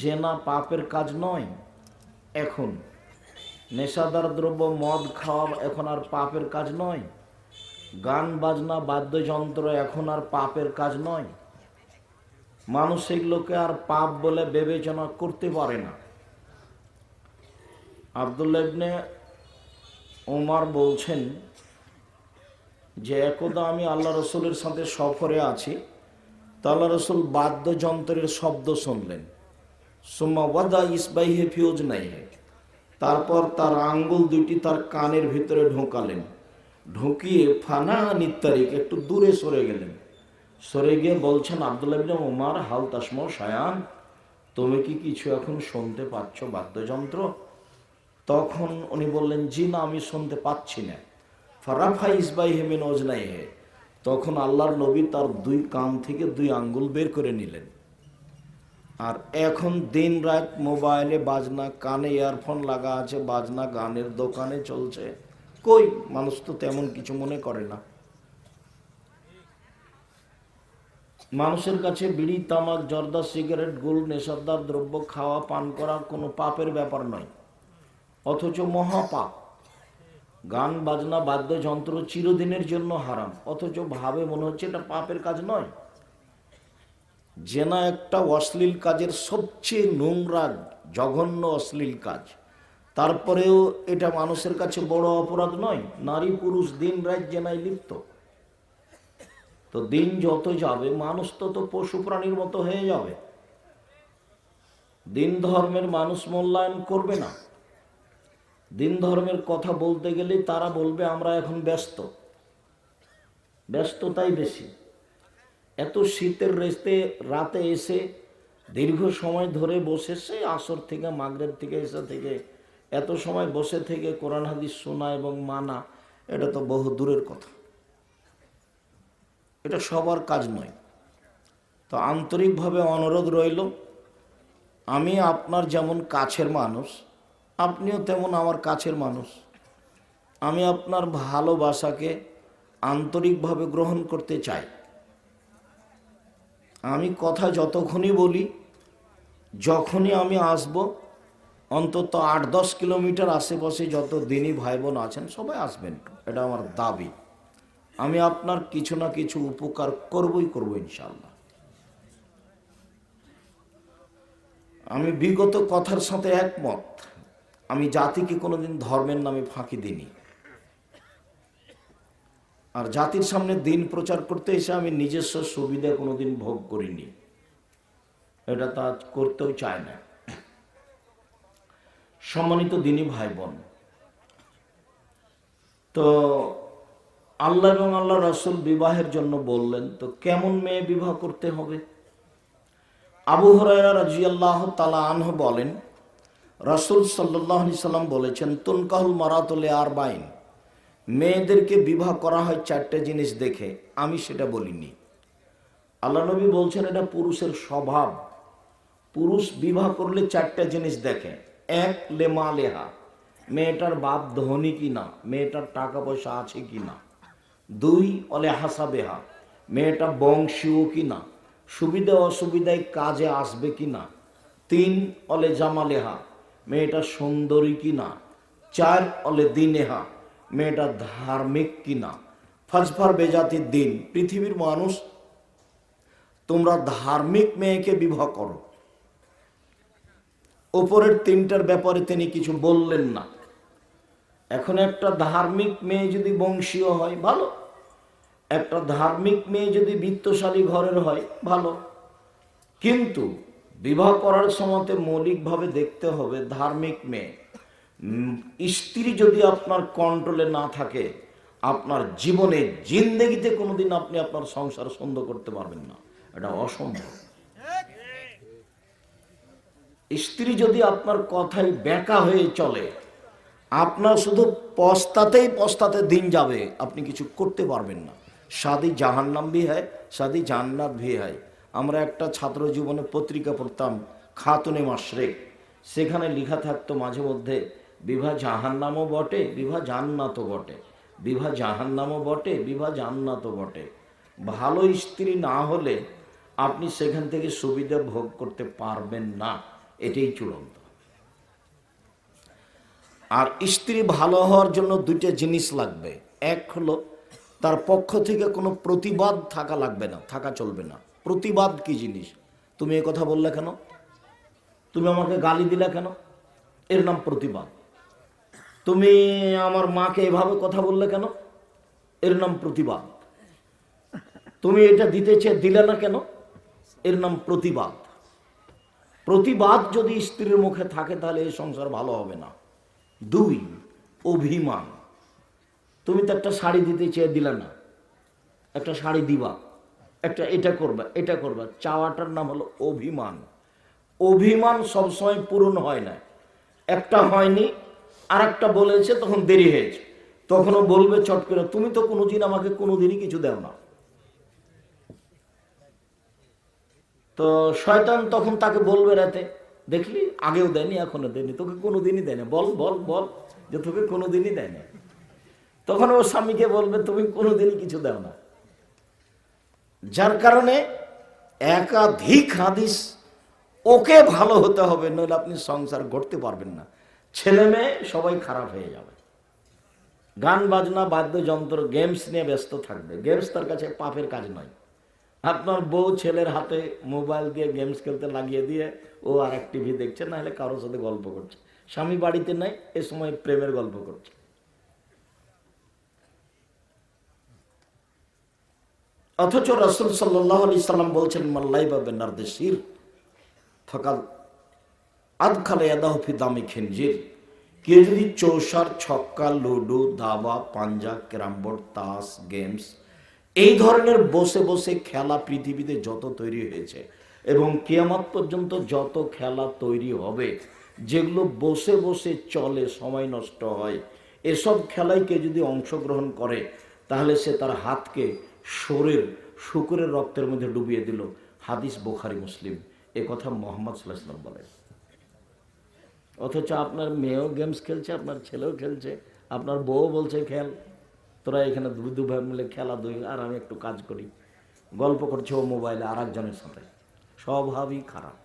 জেনা পাপের কাজ নয়, এখন। নেশাদার দ্রব্য, মদ, খাওয়া এখন আর পাপের কাজ নয়। গান, বাজনা, বাদ্যযন্ত্র এখন আর পাপের কাজ নয়। মানুষ এগুলোকে আর পাপ বলে বিবেচনা করতে পারে না। আবদুল্লাহ ইবনে ওমার বলছেন যে, একদা আমি আল্লাহ রসুলের সাথে সফরে আছি। তো আল্লাহ রসুল বাদ্যযন্ত্রের শব্দ শুনলেন। সুম্মা ওয়াদা ইসবাইহে নাই। তারপর তার আঙ্গুল দুটি তার কানের ভিতরে ঢোকালেন। ঢুকিয়ে ফানা নিত্তারিক, একটু দূরে সরে গেলেন। সরে গিয়ে বলছেন, আবদুল্লাহ ইবনে ওমার হাল তাসমো শায়ান, তুমি কি কিছু এখন শুনতে পাচ্ছ বাদ্যযন্ত্র? তখন উনি বললেন, জি না, আমি শুনতে পাচ্ছি না। ফারাফা ইসবাই হেমিন হে তখন আল্লাহর নবী তার দুই কান থেকে দুই আঙ্গুল বের করে নিলেন। আর এখন দিন রাত মোবাইলে বাজনা, কানে ইয়ারফোন লাগা আছে, বাজনা গানের দোকানে চলছে। কই? মানুষ তো তেমন কিছু মনে করে না। মানুষের কাছে বিড়ি, তামাক, জর্দা, সিগারেট, গুল, নেশাদার দ্রব্য, খাওয়া, পান করা কোনো পাপের ব্যাপার নয়। অথচ মহাপাপ। গান, বাজনা, বাদ্যযন্ত্র চিরদিনের জন্য হারাম। অথচ ভাবে মনে হচ্ছে এটা পাপের কাজ নয়। জেনা একটা অশ্লীল কাজের সবচেয়ে নোংরা, জঘন্য অশ্লীল কাজ। তারপরেও এটা মানুষের কাছে বড় অপরাধ নয়, নারী পুরুষ দিন রাত জেনায় লিপ্ত। তো দিন যত যাবে, মানুষ তত পশু প্রাণীর মতো হয়ে যাবে। দিন ধর্মের মানুষ মূল্যায়ন করবে না। দিন ধর্মের কথা বলতে গেলে তারা বলবে, আমরা এখন ব্যস্ত। ব্যস্ততাই বেশি। এত শীতের রেস্তে রাতে এসে দীর্ঘ সময় ধরে বসে, সে আসর থেকে মাগরের থেকে এসে থেকে, এত সময় বসে থেকে কোরআন, হাদিস শোনা এবং মানা, এটা তো বহু দূরের কথা। এটা সবার কাজ নয়। তো আন্তরিকভাবে অনুরোধ রইল, আমি আপনার যেমন কাছের মানুষ, আপনিও তেমন আমার কাছের মানুষ। আমি আপনার ভালোবাসাকে আন্তরিকভাবে গ্রহণ করতে চাই। আমি কথা যতক্ষণই বলি, যখনই আমি আসব, অন্তত আট দশ কিলোমিটার আশেপাশে যত দিনই ভাই বোন আছেন, সবাই আসবেন। এটা আমার দাবি। আমি আপনার কিছু না কিছু উপকার করবই করব ইনশাল্লাহ আমি বিগত কথার সাথে একমত। আমি জাতিকে কোনোদিন ধর্মের নামে ফাঁকি দিইনি। আর জাতির সামনে দিন প্রচার করতে এসে আমি নিজস্ব সুবিধা কোনোদিন ভোগ করিনি। এটা তা করতেও চায় না। সম্মানিত দিনী ভাই বোন তো আল্লাহ এবং আল্লাহ রসুল বিবাহের জন্য বললেন, তো কেমন মেয়ে বিবাহ করতে হবে? আবু হরাইরা রাজিয়াল্লাহ তালা আনহ বলেন, রসুল সাল্লাহ সাল্লাম বলেছেন, তুনকাহুল মারাতলে আর বাইন মেয়েদেরকে বিবাহ করা হয় চারটে জিনিস দেখে, আমি সেটা বলিনি। আল্লাহ নবী বলছেন, এটা পুরুষের স্বভাব। পুরুষ বিবাহ করলে চারটে জিনিস দেখে, এক লেমা লেহা। মেয়েটার বাপ ধনী কি না? মেয়েটার টাকা পয়সা আছে কি না? দুই অলে হাসা বেহা। মেয়েটা বংশীয় কি না? সুবিধা অসুবিধায় কাজে আসবে কি না? তিন অলে জামালেহা মেয়েটা সুন্দরী কি না? চার অলে দিনেহা। মেয়েটা ধার্মিক কি না ফাজফার বেজাতির দিন, পৃথিবীর মানুষ, তোমরা ধার্মিক মেয়েকে বিবাহ করো। ওপরের তিনটার ব্যাপারে তিনি কিছু বললেন না। এখন একটা ধার্মিক মেয়ে যদি বংশীয় হয়, ভালো। একটা ধার্মিক মেয়ে যদি বিত্তশালী ঘরের হয়, ভালো। কিন্তু বিবাহ করার সময়তে মৌলিকভাবে দেখতে হবে ধার্মিক মেয়ে। স্ত্রী যদি আপনার কন্ট্রোলে না থাকে, আপনার জীবনে জিন্দেগিতে কোনোদিন আপনি আপনার সংসার সুন্দর করতে পারবেন না। এটা অসম্ভব। স্ত্রী যদি আপনার কথায় ব্যাকা হয়ে চলে, আপনার শুধু পস্তাতেই পস্তাতে দিন যাবে, আপনি কিছু করতে পারবেন না। শাদি জাহান্নাম ভি হয় শাদি জান্নাত ভি হয় আমরা একটা ছাত্র জীবনে পত্রিকা পড়তাম, খাতুনে মাসরেক সেখানে লেখা থাকতো মাঝে মধ্যে বিভা জাহান্নামও বটে, বিভা জান্নাতও বটে। বিভা জাহান্নামও বটে, বিভা জান্নাতও বটে। ভালো স্ত্রী না হলে আপনি সেখান থেকে সুবিধা ভোগ করতে পারবেন না। এটাই চূড়ান্ত। আর স্ত্রী ভালো হওয়ার জন্য দুইটা জিনিস লাগবে। এক হলো, তার পক্ষ থেকে কোনো প্রতিবাদ থাকা লাগবে না, থাকা চলবে না। প্রতিবাদ কি জিনিস? তুমি এ কথা বললে কেন? তুমি আমাকে গালি দিলে কেন? এর নাম প্রতিবাদ। তুমি আমার মাকে এভাবে কথা বললে কেন? এর নাম প্রতিবাদ। তুমি এটা দিতে চেয়ে দিলে না কেন? এর নাম প্রতিবাদ। প্রতিবাদ যদি স্ত্রীর মুখে থাকে তাহলে এই সংসার ভালো হবে না। দুই, অভিমান। তুমি তো একটা শাড়ি দিতে চেয়ে দিলে না। একটা শাড়ি দিবা। একটা এটা করবা এটা করবা। চাওয়াটার নাম হলো অভিমান। অভিমান সবসময় পূরণ হয় না। একটা হয়নি আর একটা বলেছে, তখন দেরি হয়েছে তখনও বলবে চট করে, তুমি তো কোনোদিন আমাকে কোনোদিনই কিছু দেও না। তো শয়তান তখন তাকে বলবে রাতে, দেখলি, আগেও দেয়নি এখনও দেয়নি, তোকে কোনোদিনই দেয় না। বল বল বল যে তোকে কোনোদিনই দেয় না। তখন ও স্বামীকে বলবে, তুমি কোনোদিনই কিছু দাও না। যার কারণে একাধিক হাদিস ওকে ভালো হতে হবে, নইলে আপনি সংসার গড়তে পারবেন না। ছেলে মেয়ে সবাই খারাপ হয়ে যাবে। গান, বাজনা, বাদ্যযন্ত্র গেমস নিয়ে ব্যস্ত থাকবে। গেমস তার কাছে পাপের কাজ নয়। আপনার বউ ছেলের হাতে মোবাইল দিয়ে গেমস খেলতে লাগিয়ে দিয়ে ও আর এক টিভি দেখছে না হলে কারোর সাথে গল্প করছে। স্বামী বাড়িতে নাই, এ সময় প্রেমের গল্প করছে। অথচ রসুল সাল্লাহ আলি সাল্লাম বলছেন মাল্লাই বা বেনার্দে শির। ফকাল আদখালে দামি খেনজির। কে যদি চৌসার, ছক্কা, লুডো, দাবা, পাঞ্জা, ক্যারামবোর্ড, তাস, গেমস এই ধরনের বসে বসে খেলা পৃথিবীতে যত তৈরি হয়েছে এবং কেয়ামত পর্যন্ত যত খেলা তৈরি হবে, যেগুলো বসে বসে চলে, সময় নষ্ট হয়, এসব খেলায় কে যদি অংশগ্রহণ করে, তাহলে সে তার হাতকে শরীর, শুকুরের রক্তের মধ্যে ডুবিয়ে দিল। হাদিস বোখারি, মুসলিম। এ কথা মোহাম্মদ সাল্লাহাম বলেন। অথচ আপনার মেয়েও গেমস খেলছে, আপনার ছেলেও খেলছে, আপনার বউ বলছে, খেল। তোরা এখানে দু ভাই মিলে খেলা দুই আর আমি একটু কাজ করি। গল্প করছে ও মোবাইলে আর একজনের সাথে। স্বভাবই খারাপ।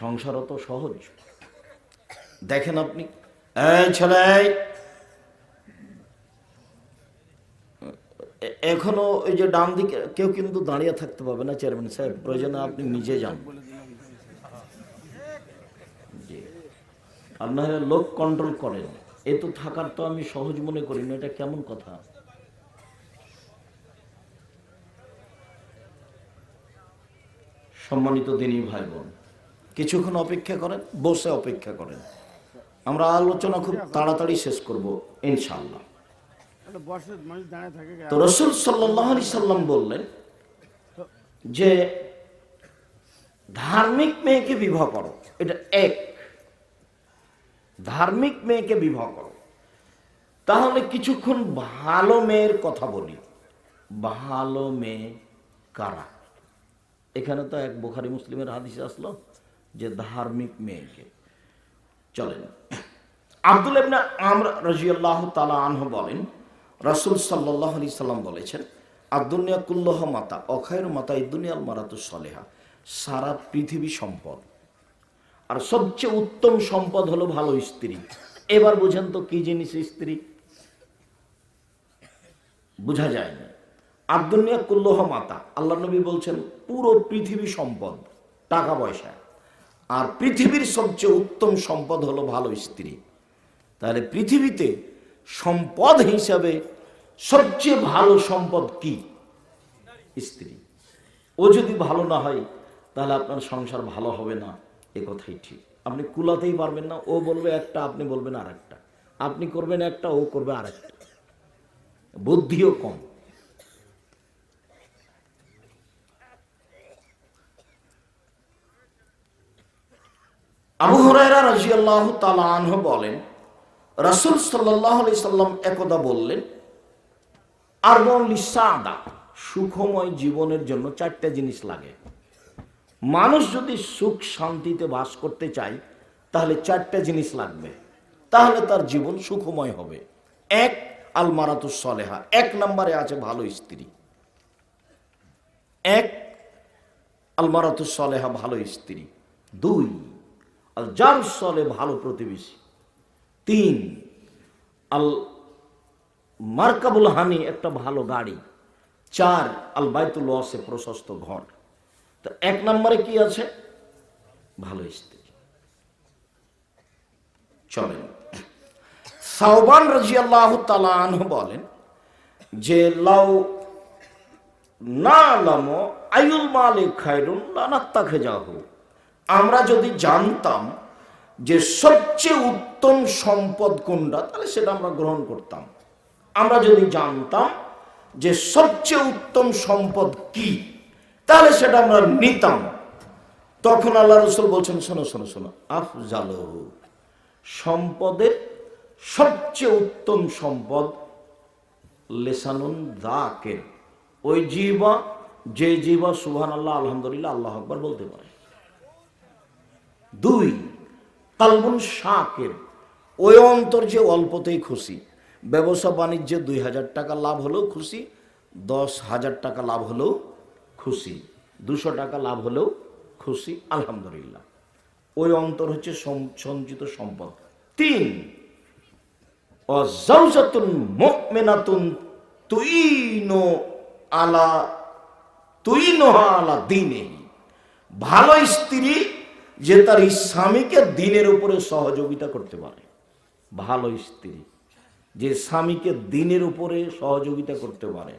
সংসার অত সহজ। দেখেন আপনি। ছেলে এখনও ওই যে ডান দিকে কেউ কিন্তু দাঁড়িয়ে থাকতে পারবে না, চেয়ারম্যান সাহেব। প্রয়োজনে আপনি নিজে যান জি। আর না লোক কন্ট্রোল করেন। এ তো থাকার তো আমি সহজ মনে করি না এটা কেমন কথা? সম্মানিত দিনই ভাই বোন কিছুক্ষণ অপেক্ষা করেন বসে অপেক্ষা করেন। আমরা আলোচনা খুব তাড়াতাড়ি শেষ করব ইনশাল্লাহ তো রসুল সাল্লাহ আলি সাল্লাম বললেন যে ধার্মিক মেয়েকে বিবাহ করো। এটা এক। ধার্মিক মেয়েকে বিবাহ করো। তাহলে কিছুক্ষণ ভালো মেয়ের কথা বলি। ভালো মেয়ে কারা? এখানে তো এক বোখারি মুসলিমের হাদিস আসলো যে ধার্মিক মেয়েকে। চলেন। আব্দুল ইবনে আমর রাজিয়াল্লাহু তাআলা আনহু বলেন, রাসূল সাল্লাল্লাহু আলাইহি সাল্লাম বলেছেন, আদ-দুনিয়া কুল্লুহ মাতা অখায়রু মাতা ইদ-দুনিয়াল মারাতু সলেহা। সারা পৃথিবী সম্পদ আর সবচেয়ে উত্তম সম্পদ হলো ভালো স্ত্রী। এবার বুঝেন তো কি জিনিস স্ত্রী? বোঝা যায় না। আব্দুনিয়া কুল্লহ মাতা আল্লাহ নবী বলছেন, পুরো পৃথিবী সম্পদ, টাকা পয়সা। আর পৃথিবীর সবচেয়ে উত্তম সম্পদ হলো ভালো স্ত্রী। তাহলে পৃথিবীতে সম্পদ হিসাবে সবচেয়ে ভালো সম্পদ কি? স্ত্রী। ও যদি ভালো না হয়, তাহলে আপনার সংসার ভালো হবে না। এ কথাই ঠিক। আপনি কুলাতেই পারবেন না, ও বলবে একটা, আপনি বলবেন আর একটা আপনি করবেন একটা, ও করবে আর একটা বুদ্ধিও কম। আবু হুরায়রা রাজিয়াল্লাহু তাআলা আনহু বলেন, রাসূল সাল্লাল্লাহু আলাইহি সাল্লাম একদা বললেন আরবাউন লিসাদা সুখময় জীবনের জন্য চারটা জিনিস লাগে। মানুষ যদি সুখ শান্তিতে বাস করতে চায়, তাহলে চারটা জিনিস লাগবে। তাহলে তার জীবন সুখময় হবে। এক আল মারাতুস সলেহা। এক নম্বরে আছে ভালো স্ত্রী। এক, আলমারাতুস সলেহা ভালো স্ত্রী। দুই আল জার সলে ভালো প্রতিবেশী। তিন আল মার্কাবুল হানি একটা ভালো গাড়ি। চার আল বাইতুল ওয়াসে প্রশস্ত ঘর। তো এক নম্বরে কি আছে? ভালো স্ত্রী। চলেন। সাহবান রাজি আল্লাহ বলেন যে, লাউ না আলামো আয়ুল মালিক খায়রুন লানাত্তাখে যাহু আমরা যদি জানতাম যে, সবচেয়ে উত্তম সম্পদ কোনটা, তাহলে সেটা আমরা গ্রহণ করতাম। আমরা যদি জানতাম যে, সবচেয়ে উত্তম সম্পদ কি তাহলে সেটা আমরা নিতাম। তখন আল্লাহ রসুল বলছেন, শোনো শোনো শোনো, আফজাল, সম্পদের সবচেয়ে উত্তম সম্পদ লেসানুন দাকের। ওই জীবা যে জীবা সুহান আল্লাহ আলহামদুলিল্লাহ, আল্লাহ আকবর বলতে পারে। দুই কালবুন শাকের। ওই অন্তর যে অল্পতেই খুশি। ব্যবসা বাণিজ্যে দুই হাজার টাকা লাভ হলেও খুশি, দশ হাজার টাকা লাভ হলেও খুশি। দুশো টাকা লাভ হলেও খুশি, আলহামদুলিল্লাহ। ওই অন্তর হচ্ছে সঞ্চিত সম্পদ। তিন, অজাউজাতুন আলা আলা দিনেহি। ভালো স্ত্রী যে তার স্বামীকে দিনের উপরে সহযোগিতা করতে পারে। ভালো স্ত্রী যে স্বামীকে দিনের উপরে সহযোগিতা করতে পারে।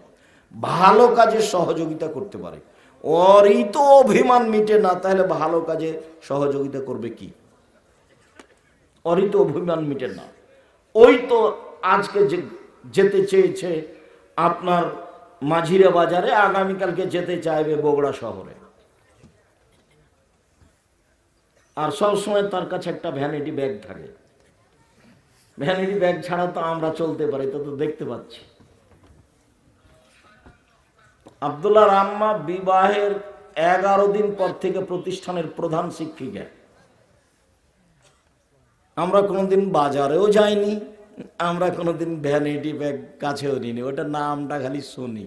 ভালো কাজে সহযোগিতা করতে পারে। ওরই তো অভিমান মিটে না, তাহলে ভালো কাজে সহযোগিতা করবে কি? ওরই তো অভিমান মিটে না। ওই তো আজকে যে যেতে চেয়েছে আপনার মাঝিরা বাজারে, আগামীকালকে যেতে চাইবে বগুড়া শহরে। আর সবসময় তার কাছে একটা ভ্যানিটি ব্যাগ থাকে। ভ্যানিটি ব্যাগ ছাড়া তো আমরা চলতে পারি তো দেখতে পাচ্ছি। আবদুল্লাহ রাম্মা বিবাহের এগারো দিন পর থেকে প্রতিষ্ঠানের প্রধান শিক্ষিকা। আমরা কোনোদিন বাজারেও যাইনি, আমরা কোনোদিন ভ্যানিটি ব্যাগ কাছেও নিইনি ওটা নামটা খালি শুনি।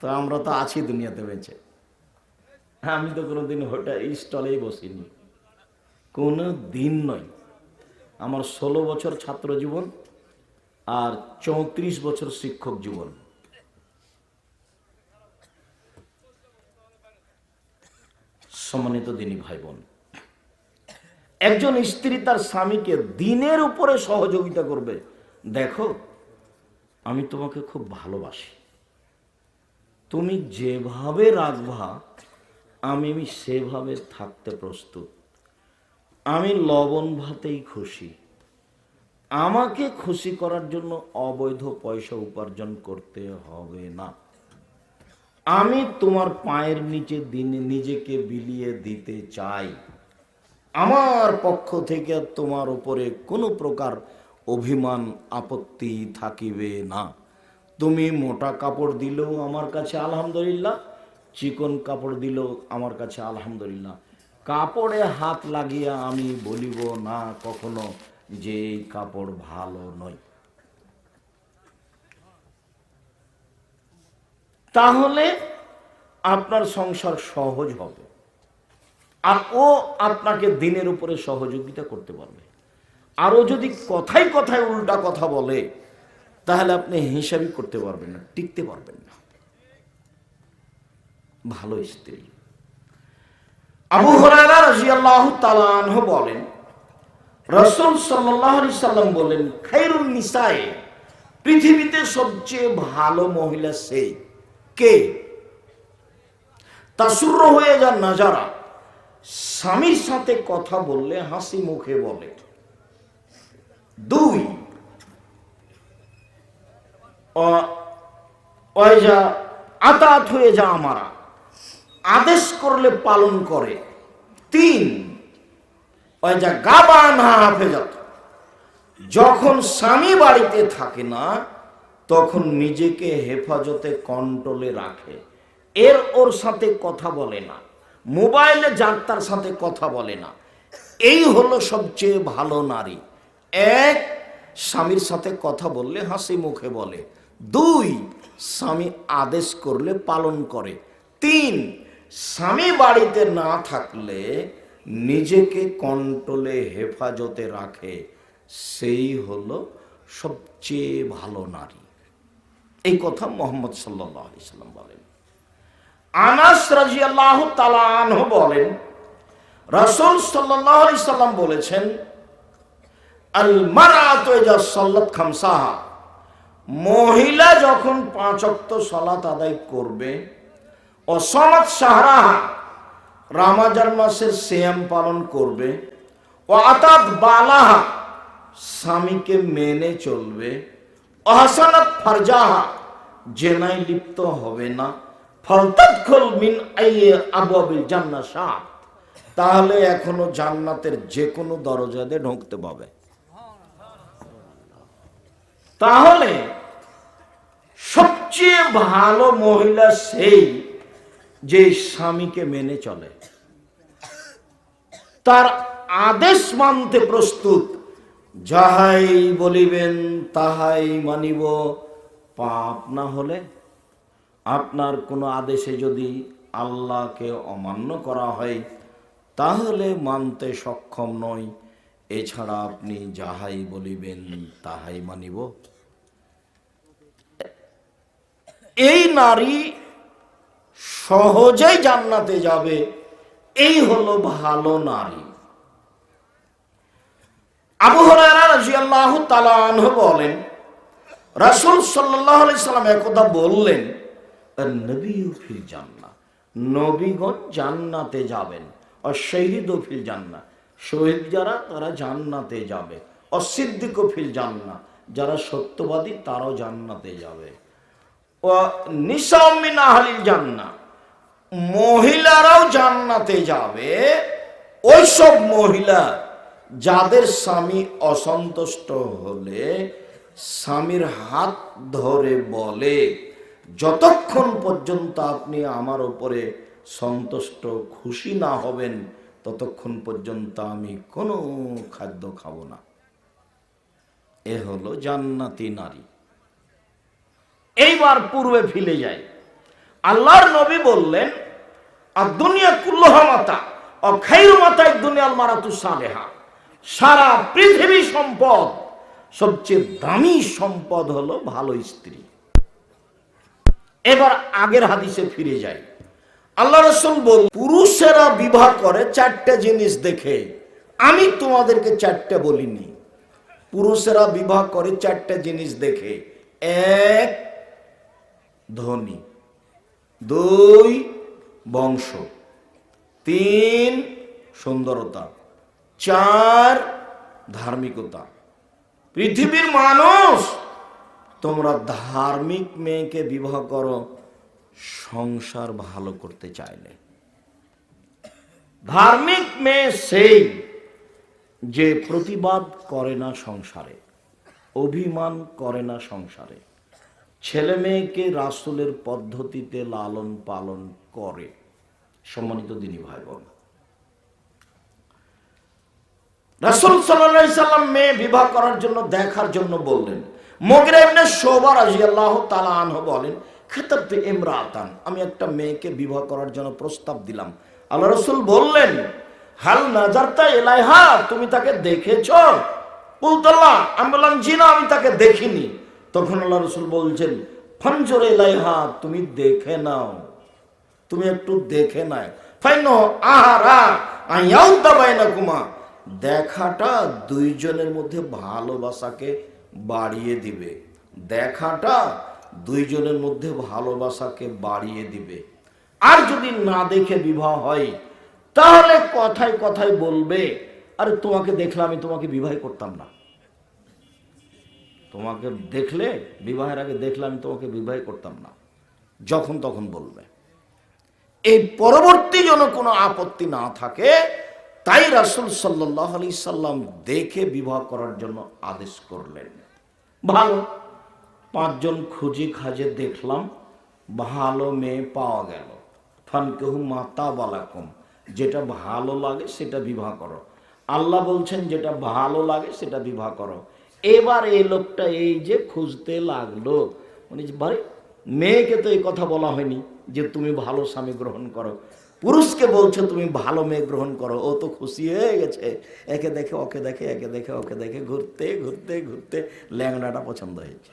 তো আমরা তো আছি দুনিয়াতে বেঁচে। আমি তো কোনোদিন ওটা স্টলেই বসিনি। কোনো দিন নয়। আমার ষোলো বছর ছাত্র জীবন আর চৌত্রিশ বছর শিক্ষক জীবন। সম্মানিত দিনী ভাই বোন একজন স্ত্রী তার স্বামীকে দিনের উপরে সহযোগিতা করবে। দেখো, আমি তোমাকে খুব ভালোবাসি। তুমি যেভাবে রাখবা আমি আমি সেভাবে থাকতে প্রস্তুত। আমি লবণ ভাতেই খুশি। আমাকে খুশি করার জন্য অবৈধ পয়সা উপার্জন করতে হবে না। আমি তোমার পায়ের নিচে দিনে নিজেকে বিলিয়ে দিতে চাই। আমার পক্ষ থেকে তোমার উপরে কোনো প্রকার অভিমান, আপত্তি থাকিবে না। তুমি মোটা কাপড় দিলেও আমার কাছে আলহামদুলিল্লাহ, চিকন কাপড় দিলেও আমার কাছে আলহামদুলিল্লাহ। কাপড়ে হাত লাগিয়ে আমি বলিব না কখনো যে এই কাপড় ভালো নয়। তাহলে আপনার সংসার সহজ হবে। আর ও আপনাকে দিনের উপরে সহযোগিতা করতে পারবে। আর ও যদি কথাই কথায় উল্টা কথা বলে, তাহলে আপনি হিসাবই করতে পারবেন না, টিকতে পারবেন না। ভালো স্ত্রী। আবু হরারা বলেন, রসুল সাল্লাম বলেন খায়রুন নিসায়ে, পৃথিবীতে সবচেয়ে ভালো মহিলা সে কে? তাসুর হয়ে যান নাজারা স্বামীর সাথে কথা বললে হাসি মুখে বলে। দুই যা আতাত হয়ে যা আমারা। আদেশ করলে পালন করে। তিন যা গাবান হাফেজাত। যখন স্বামী বাড়িতে থাকে না তখন নিজেকে হেফাজতে কন্ট্রোলে রাখে। এর ওর সাথে কথা বলে না। মোবাইলে যার তার সাথে কথা বলে না। এই হলো সবচেয়ে ভালো নারী। এক, স্বামীর সাথে কথা বললে হাসি মুখে বলে। দুই, স্বামী আদেশ করলে পালন করে। তিন, স্বামী বাড়িতে না থাকলে নিজেকে কন্ট্রোলে হেফাজতে রাখে। সেই হলো সবচেয়ে ভালো নারী। এই কথা মোহাম্মদ সাল্লাহ সাল্লাম বলেন। আনাস রাজি আল্লাহ তালাহ বলেন, রাসুল সাল্লাহ সাল্লাম বলেছেন, আল মারাত যা খামসাহা। মহিলা যখন পাঁচ অক্ত সলাত আদায় করবে ও সলাত সাহারাহা, রামাজান মাসের সিয়াম পালন করবে ও আতাত বালাহা, স্বামীকে মেনে চলবে অহাসানাত ফারজাহা, জেনায় লিপ্ত হবে না। ফলতাদখল মিন আইয়ে আবুয়াবিল জান্নাত সাত তাহলে এখনও জান্নাতের যে কোনো দরজাতে ঢুকতে পাবে। তাহলে সবচেয়ে ভালো মহিলা সেই যে স্বামীকে মেনে চলে। তার আদেশ মানতে প্রস্তুত। যাহাই বলিবেন তাহাই মানিব। পাপ না হলে আপনার কোনো আদেশে যদি আল্লাহকে অমান্য করা হয়, তাহলে মানতে সক্ষম নয় এছাড়া আপনি যাহাই বলিবেন তাহাই মানিব। এই নারী সহজেই জান্নাতে যাবে। এই হলো ভালো নারী। আবু হরায়রা রাদিয়াল্লাহু বলেন, রাসূল আলাইহি সাল্লাম একদা বললেন নবীউ ফিল জান্নাহ, নবীগণ জান্নাতে যাবেন আর শহীদ ফিল জান্নাহ, শহীদ যারা, তারা জান্নাতে যাবে অসিদ্দিক ফিল জান্নাহ, যারা সত্যবাদী, তারাও জান্নাতে যাবে। ও নিসামিন আহলিল জান্নাহ, মহিলারাও জান্নাতে যাবে, ওইসব মহিলা যাদের স্বামী অসন্তুষ্ট হলে স্বামীর হাত ধরে বলে, যতক্ষণ পর্যন্ত আপনি আমার উপরে সন্তুষ্ট খুশি না হবেন, ততক্ষণ পর্যন্ত আমি কোনো খাদ্য খাব না। এ হলো জান্নাতি নারী। এইবার পূর্বে ফিরে যায় আল্লাহর নবী বললেন আর দুনিয়া কুল্লহা মাতা ও খাইরু মাতায় দুনিয়াল মারাতু সালেহা। সারা পৃথিবী সম্পদ, সবচেয়ে দামি সম্পদ হলো ভালো স্ত্রী। এবার আগের হাদিসে ফিরে যাই। আল্লাহ রসুল বল, পুরুষেরা বিবাহ করে চারটা জিনিস দেখে। আমি তোমাদেরকে চারটে বলিনি। পুরুষেরা বিবাহ করে চারটে জিনিস দেখে। এক, ধনী। দুই, বংশ। তিন, সুন্দরতা। চার ধার্মিকতা। পৃথিবীর মানুষ, তোমরা ধার্মিক মেয়েকে বিবাহ করো, সংসার ভালো করতে চাইলে। ধার্মিক মেয়ে সেই যে প্রতিবাদ করে না সংসারে, অভিমান করে না সংসারে। ছেলে মেয়েকে রাসুলের পদ্ধতিতে লালন পালন করে। সম্মানিত দিনী ভাই বোন রাসুল সাল্লাহ সাল্লাম মেয়ে বিবাহ করার জন্য, দেখার জন্য বললেন। মগরা এমনি শোভা তালা আনহ বলেন খেতাব ইমরাতান, আমি একটা মেয়েকে বিবাহ করার জন্য প্রস্তাব দিলাম। আল্লাহ রসুল বললেন, হাল নাজারতা এলাইহা তুমি তাকে দেখেছ? বলতাল্লাহ আমি বললাম, জি না, আমি তাকে দেখিনি। তখন আল্লাহ রসুল বলছেন ফঞ্জর এলাইহা তুমি দেখে নাও। তুমি একটু দেখে নাও। ফাইন আহারা আইয়াও দাবাই না কুমা দেখাটা দুইজনের মধ্যে ভালোবাসাকে বাড়িয়ে দিবে। দেখাটা দুইজনের মধ্যে ভালোবাসাকে বাড়িয়ে দিবে। আর যদি না দেখে বিবাহ হয়, তাহলে কথায় কথায় বলবে, আরে, তোমাকে দেখলে আমি তোমাকে বিবাহ করতাম না। তোমাকে দেখলে, বিবাহের আগে দেখলে আমি তোমাকে বিবাহ করতাম না। যখন তখন বলবে। এই পরবর্তী যেন কোনো আপত্তি না থাকে তাই রাসুল সাল্লাহ আলি সাল্লাম দেখে বিবাহ করার জন্য আদেশ করলেন। ভালো, পাঁচজন খুঁজে খাজে দেখলাম, ভালো মেয়ে পাওয়া গেল। ফানকেহু মাতা বালাকম, যেটা ভালো লাগে সেটা বিবাহ করো। আল্লাহ বলছেন, যেটা ভালো লাগে সেটা বিবাহ করো। এবার এই লোকটা এই যে খুঁজতে লাগল মানে মেয়েকে তো এই কথা বলা হয়নি যে তুমি ভালো স্বামী গ্রহণ করো। পুরুষকে বলছো, তুমি ভালো মেয়ে গ্রহণ করো। ও তো খুশি হয়ে গেছে। একে দেখে, ওকে দেখে, একে দেখে, ওকে দেখে ঘুরতে ঘুরতে ঘুরতে ল্যাংড়াটা পছন্দ হয়েছে।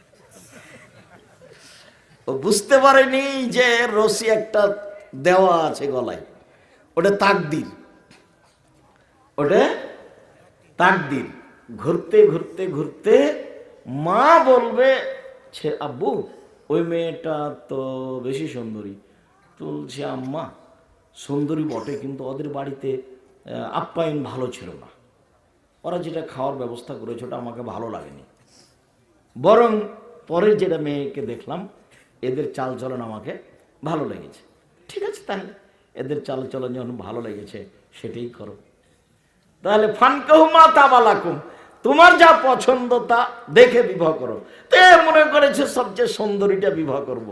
ও বুঝতে পারেনি যে রশি একটা দেওয়া আছে গলায়। ওটা তাকদির। ওটা তাকদির। ঘুরতে ঘুরতে ঘুরতে মা বলবে আব্বু, ওই মেয়েটা তো বেশি সুন্দরী। তুলছে আম্মা। সুন্দরী বটে, কিন্তু ওদের বাড়িতে আপ্যায়ন ভালো ছিল না। ওরা যেটা খাওয়ার ব্যবস্থা করেছে, ওটা আমাকে ভালো লাগেনি। বরং পরের যেটা মেয়েকে দেখলাম, এদের চাল চলন আমাকে ভালো লেগেছে। ঠিক আছে তাহলে, এদের চাল চলন যখন ভালো লেগেছে, সেটাই করো। তাহলে ফানকাহুমা তাবালাকুম তোমার যা পছন্দ তা দেখে বিবাহ করো। তো মনে করেছে, সবচেয়ে সুন্দরীটা বিবাহ করব।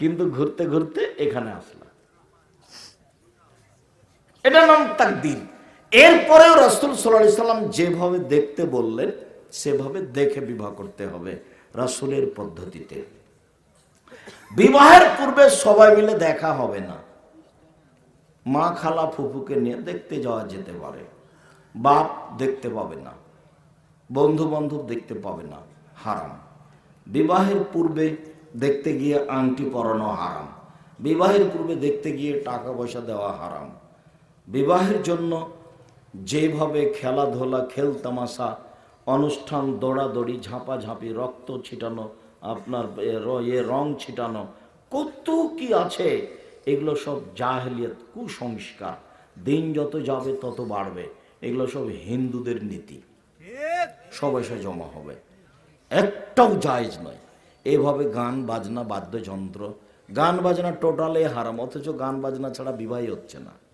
কিন্তু ঘুরতে ঘুরতে এখানে আসলাম। এটা নাম তাকদিন এরপরেও রসুল সাল্লাহ সাল্লাম যেভাবে দেখতে বললেন, সেভাবে দেখে বিবাহ করতে হবে রসুলের পদ্ধতিতে। বিবাহের পূর্বে সবাই মিলে দেখা হবে না। মা খালা ফুফুকে নিয়ে দেখতে যাওয়া যেতে পারে। বাপ দেখতে পাবে না। বন্ধু বান্ধব দেখতে পাবে না। হারাম। বিবাহের পূর্বে দেখতে গিয়ে আংটি পরানো হারাম। বিবাহের পূর্বে দেখতে গিয়ে টাকা পয়সা দেওয়া হারাম। বিবাহের জন্য যেভাবে খেলাধুলা খেলতামাশা অনুষ্ঠান, দৌড়াদৌড়ি, ঝাঁপাঝাঁপি, রক্ত ছিটানো, আপনার এ র- ছিটানো, কত কি আছে, এগুলো সব জাহেলিয়ত, কুসংস্কার। দিন যত যাবে তত বাড়বে। এগুলো সব হিন্দুদের নীতি। সব এসে জমা হবে। একটাও জায়েজ নয়। এভাবে গান, বাজনা, বাদ্যযন্ত্র, গান, বাজনা টোটালে হারাম, অথচ গান, বাজনা ছাড়া বিবাহই হচ্ছে না।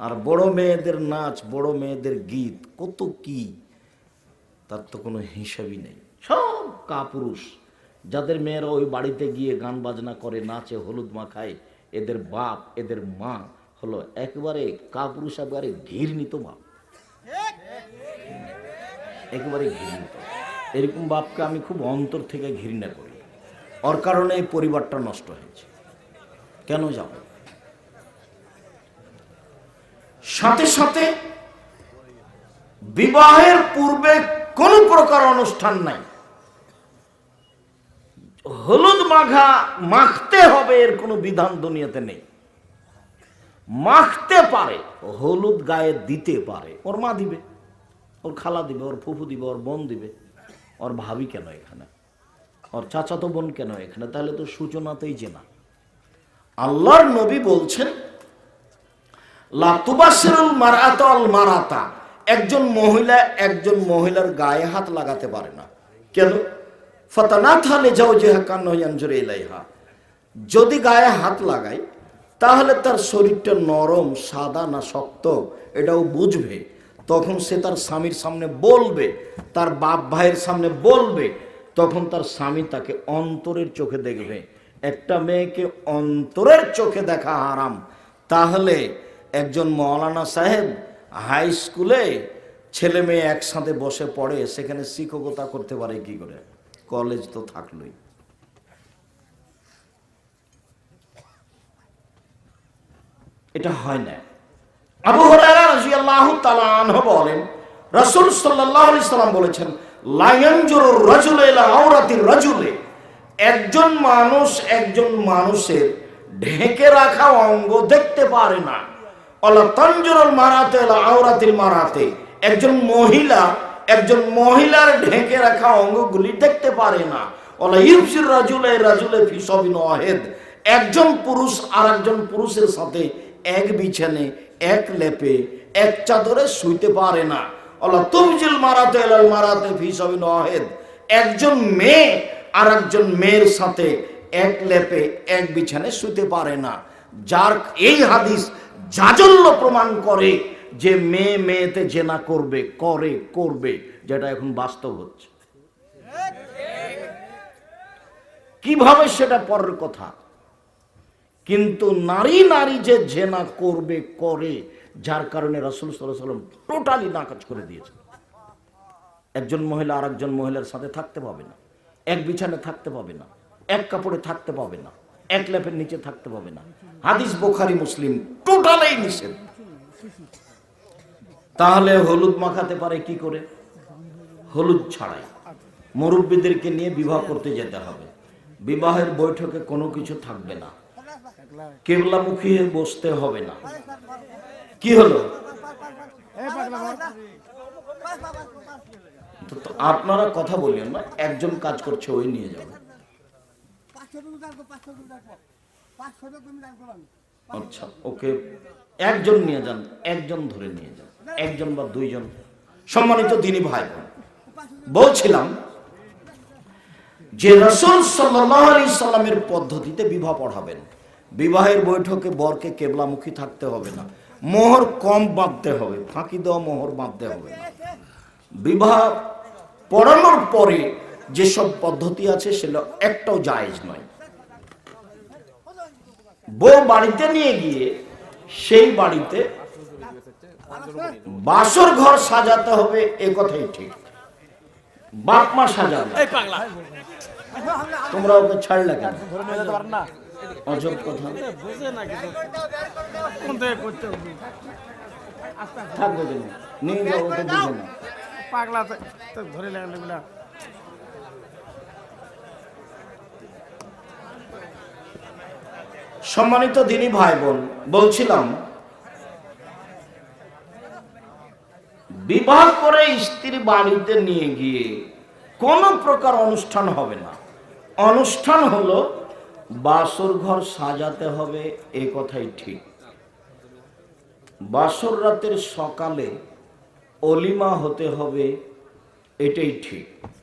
আর বড় মেয়েদের নাচ, বড় মেয়েদের গীত, কত কি? তার তো কোনো হিসাবই নেই। সব কাপুরুষ। যাদের মেয়েরা ওই বাড়িতে গিয়ে গান বাজনা করে, নাচে, হলুদ মাখায়, এদের বাপ, এদের মা হলো একেবারে কাপুরুষ, একেবারে ঘৃণিত বাপ। একেবারে ঘৃণিত। এরকম বাপকে আমি খুব অন্তর থেকে ঘৃণা করি। ওর কারণে এই পরিবারটা নষ্ট হয়েছে। কেন যাবে? সাথে সাথে বিবাহের পূর্বে কোনো প্রকার অনুষ্ঠান নাই। হলুদ মাখা মাখতে হবে এর কোনো বিধান দুনিয়াতে নেই। মাখতে পারে, হলুদ গায়ে দিতে পারে, ওর মা দিবে, ওর খালা দিবে, ওর ফুফু দিবে, ওর বোন দিবে, ওর ভাবি কেন এখানে? ওর চাচাতো বোন কেন এখানে? তাহলে তো সূচনাতেই জেনা। আল্লাহর নবী বলছেন লাতুবাসিরুল মারাতা। একজন মহিলা একজন মহিলার গায়ে হাত লাগাতে পারে না। কেন? ফতানা থালে যাও যে কান্নজরে ইলাইহা। যদি গায়ে হাত লাগায়, তাহলে তার শরীরটা নরম, সাদা না শক্ত, এটাও বুঝবে। তখন সে তার স্বামীর সামনে বলবে, তার বাপ ভাইয়ের সামনে বলবে, তখন তার স্বামী তাকে অন্তরের চোখে দেখবে। একটা মেয়েকে অন্তরের চোখে দেখা হারাম। তাহলে একজন মৌলানা সাহেব হাই স্কুলে ছেলে মেয়ে একসাথে বসে পড়ে, সেখানে শিক্ষকতা করতে পারে কি করে? কলেজ তো থাকলোই। এটা হয় না। আবু আনহু বলেন, রাসূল সাল্লাম বলেছেন একজন মানুষ একজন মানুষের ঢেকে রাখা অঙ্গ দেখতে পারে না। মারাতে একজন মহিলা, একজন মহিলার ঢেকে রাখা অঙ্গগুলি দেখতে পারে না। অলা ইউসির রাজুলে রাজুলে ফি সবিন ওয়াহিদ। একজন পুরুষ আর একজন পুরুষের সাথে এক বিছানে, এক লেপে, এক চাদরে শুইতে পারে না। আল্লাহ তুমজিল মারাতে এলাল মারাতে ফিসবিন ওয়াহিদ। একজন মেয়ে আর একজন মেয়ের সাথে এক লেপে, এক বিছানে শুতে পারে না। যার এই হাদিস জাজল্য প্রমাণ করে যে মেয়ে মেয়েতে জেনা করবে, করে, করবে, যেটা এখন বাস্তব হচ্ছে। কীভাবে সেটা পরের কথা? কিন্তু নারী নারী যে জেনা করবে, করে, যার কারণে রাসুল সাল্লাম টোটালি নাকাজ করে দিয়েছে একজন মহিলা আর একজন মহিলার সাথে থাকতে পাবে না। এক বিছানে থাকতে পাবে না। এক কাপড়ে থাকতে পাবে না। এক লেপের নিচে থাকতে পাবে না। হাদিস বোখারি, মুসলিম, টোটালেই নিষেধ। তাহলে হলুদ মাখাতে পারে কি করে? হলুদ ছাড়াই। মুরব্বীদেরকে নিয়ে বিবাহ করতে যেতে হবে। বিবাহের বৈঠকে কোনো কিছু থাকবে না। কেবলামুখী হয়ে বসতে হবে না। কি হলো? আপনারা কথা বললেন না, একজন কাজ করছে, ওই নিয়ে যাবে। আচ্ছা ওকে। একজন নিয়ে যান, একজন ধরে নিয়ে যান। একজন বা দুইজন। সম্মানিত দিনী ভাই বলছিলাম যে রসুল সাল্লামের পদ্ধতিতে বিবাহ পড়াবেন। বিবাহের বৈঠকে বরকে কেবলামুখী থাকতে হবে না। মোহর কম বাঁধতে হবে, ফাঁকি দেওয়া মোহর বাঁধতে হবে না। বিবাহ পড়ানোর পরে যেসব পদ্ধতি আছে সেটা একটাও জায়েজ নয়। বউ বাড়িতে নিয়ে গিয়ে সেই বাড়িতে বাসর ঘর সাজাতে হবে এ কথাই ঠিক। বাপ মা সাজাবে। তোমরা ওকে ছাড়লে কেন? অজব কথা। থাকবে নিয়ে বুঝে না পাগলা তো তো ধরে লাগলে সম্মানিত দিনই ভাই বোন বলছিলাম, বিবাহ করে স্ত্রী বাড়িতে নিয়ে গিয়ে কোনো প্রকার অনুষ্ঠান হবে না। অনুষ্ঠান হলো বাসর ঘর সাজাতে হবে, এ কথাই ঠিক। বাসর রাতের সকালে অলিমা হতে হবে, এটাই ঠিক।